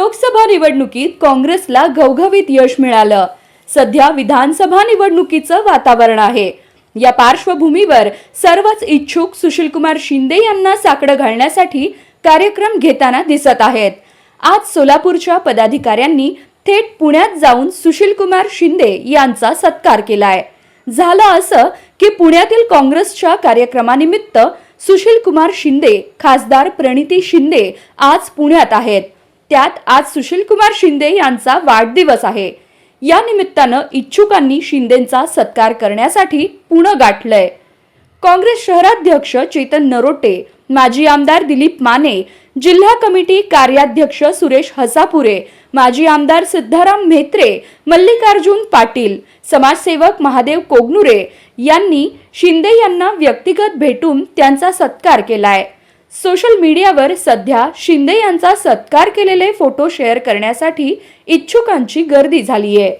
लोकसभा निवडणुकीत काँग्रेसला घवघवीत यश मिळालं. सध्या विधानसभा निवडणुकीचं वातावरण आहे. या पार्श्वभूमीवर सर्वच इच्छुक सुशीलकुमार शिंदे यांना साकडं घालण्यासाठी कार्यक्रम घेताना दिसत आहेत. आज सोलापूरच्या पदाधिकाऱ्यांनी थेट पुण्यात जाऊन सुशीलकुमार शिंदे यांचा सत्कार केलाय. झालं असं की पुण्यातील काँग्रेसच्या कार्यक्रमानिमित्त सुशीलकुमार शिंदे खासदार प्रणिती शिंदे आज पुण्यात आहेत. त्यात आज सुशील कुमार शिंदे यांचा वाढदिवस आहे. या निमित्तानं इच्छुकांनी शिंदेंचा सत्कार करण्यासाठी पुणे गाठलंय. काँग्रेस शहराध्यक्ष चेतन नरोटे माजी आमदार दिलीप माने जिल्हा कमिटी कार्याध्यक्ष सुरेश हसापुरे माजी आमदार सिद्धाराम म्हेत्रे मल्लिकार्जुन पाटील समाजसेवक महादेव कोगनुरे यांनी शिंदे यांना व्यक्तिगत भेटून त्यांचा सत्कार केलाय. सोशल मीडियावर सध्या शिंदे यांचा सत्कार केलेले फोटो शेअर करण्यासाठी इच्छुकांची गर्दी झालीय.